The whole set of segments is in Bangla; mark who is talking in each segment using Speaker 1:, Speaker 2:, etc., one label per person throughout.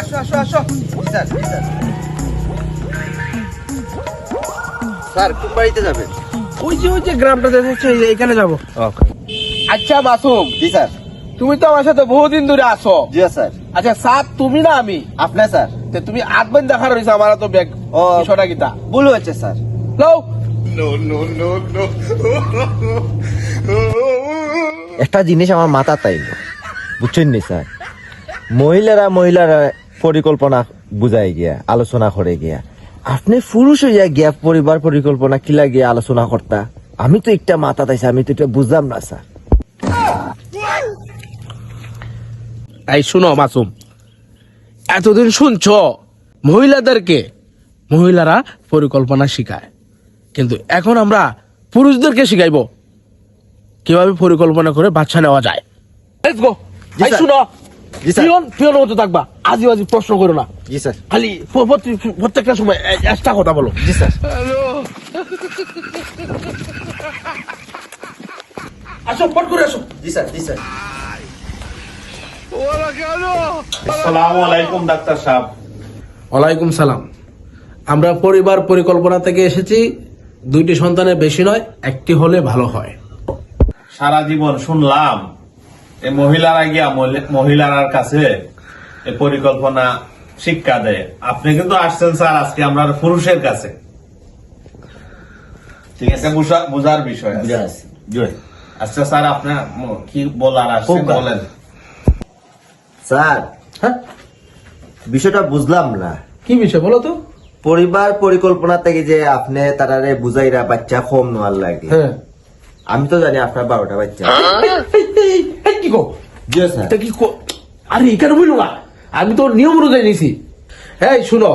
Speaker 1: আসো আসো আসো। Sir sir. স্যার কোন বাড়িতে যাবেন?
Speaker 2: ওই যে ওই যে গ্রামটা দেখছে এখানে যাব। আচ্ছা মাসুম।
Speaker 1: জি স্যার।
Speaker 2: তুমি তো আমার সাথে বহুদিন ধরে আসো
Speaker 1: জি স্যার।
Speaker 2: আচ্ছা সাত তুমি না আমি?
Speaker 1: আপনার স্যার।
Speaker 2: তে তুমি আটবেন দেখা রয়েছে আমার তো ব্যাগ
Speaker 1: ও
Speaker 2: কিতা?
Speaker 1: ভুল হয়েছে স্যার।
Speaker 2: লও।
Speaker 3: একটা জিনিস আমার মাথা তাই বুঝছেন নি স্যার? মহিলারা মহিলারা পরিকল্পনা বুঝাই গিয়া আলোচনা করে গিয়া। আপনি পুরুষ হইয়া গিয়া পরিবার পরিকল্পনা কিলা গিয়া আলোচনা করতা? আমি তো একটা মাথা তাইছি আমি তো এটা বুঝলাম না স্যার।
Speaker 2: এই শুনো মাসুম। এতদিন শুনছ মহিলাদেরকে মহিলারা পরিকল্পনা শিখায়। কিন্তু এখন আমরা পুরুষদেরকে শিখাইবো। কীভাবে পরিকল্পনা করে বাচ্চা নেওয়া যায়। শুনো। পিয়ন পিয়ন মতো থাকবা। আজি আজি প্রশ্ন করো না।
Speaker 1: জি স্যার।
Speaker 2: খালি প্রত্যেকটা সময় একটা কথা বলো।
Speaker 1: জি স্যার।
Speaker 2: আসো পট করে আসো।
Speaker 1: জি স্যার জি স্যার।
Speaker 4: আসসালামু আলাইকুম ডাক্তার সাহেব।
Speaker 2: ওয়ালাইকুম সালাম। আমরা পরিবার পরিকল্পনা থেকে এসেছি দুইটি সন্তানের বেশি নয় একটি হলে ভালো হয়।
Speaker 4: সারা জীবন শুনলাম এই মহিলারা গিয়া মহিলার কাছে এই পরিকল্পনা শিক্ষা দেয়। আপনি কিন্তু আসছেন স্যার আজকে আমরা পুরুষের কাছে। ঠিক আছে বুঝার বিষয় আচ্ছা স্যার আপনার কি বলার বলেন।
Speaker 3: স্যার
Speaker 2: হ্যাঁ?
Speaker 3: বিষয়টা বুঝলাম না।
Speaker 2: কি বিষয় বলো তো।
Speaker 3: পরিবার পরিকল্পনা থেকে যে আপনি তারারে বুঝাইরা বাচ্চা কম নেওয়ার লাগে।
Speaker 2: হ্যাঁ।
Speaker 3: আমি তো জানি আপনার বারোটা বাচ্চা
Speaker 2: এই, কি গো?
Speaker 3: জি স্যার
Speaker 2: কি কো- আরে এখানে বলল না? আমি তো নিয়ম অনুযায়ী নিছি। এই শুনো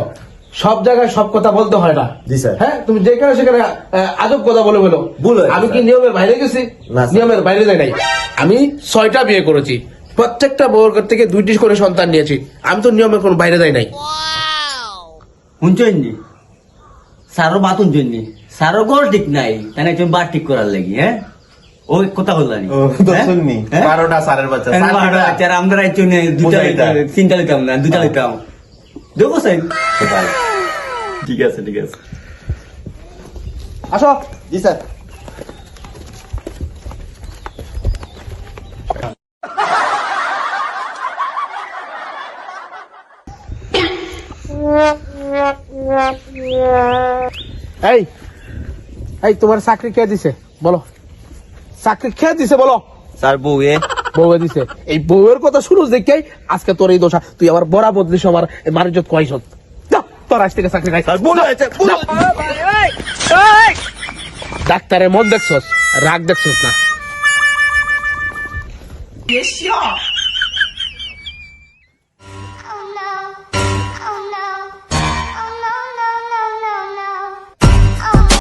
Speaker 2: সব জায়গায় সব কথা বলতে হয় না।
Speaker 3: জি, স্যার।
Speaker 2: হ্যাঁ তুমি যেখানে সেখানে আদব কথা বলে বলো।
Speaker 3: ভুল
Speaker 2: আমি কি নিয়মের বাইরে গেছি?
Speaker 3: না,
Speaker 2: নিয়মের বাইরে যাই নাই। আমি ছয়টা বিয়ে করেছি। প্রত্যেকটা বউর ঘর থেকে দুইটি করে সন্তান নিয়েছি। আমি তো নিয়মের কোনো বাইরে যাই নাই।
Speaker 5: শুনছেন নি সারো বাতুন জন্য। সারো গোল ঠিক নাই তাই একজন বার ঠিক করার লাগি হ্যাঁ? ওই কথা বললানি
Speaker 4: ও, তো শুননি। বারোটা স্যারের বাচ্চা স্যার কিটা?
Speaker 5: আচ্ছা আমরা একজন দুটা তিনটা লইতাম না দুটা লইতাম। দেখো স্যার? ঠিক আছে ঠিক আছে।
Speaker 1: আসো। জি স্যার।
Speaker 2: এই এই তোমার চাকরি কে দিছে? বলো। চাকরি কে দিছে বলো?
Speaker 3: স্যার বউয়ে।
Speaker 2: বউয়ে দিছে। এই বউয়ের কথা শুরু দেখে আজকে তোর এই দোষা তুই আমার বড়া বদলিস আমার মারিজত কয়স তোর আজ থেকে চাকরি নাই ডাক্তারের মন দেখছস রাগ দেখছস না।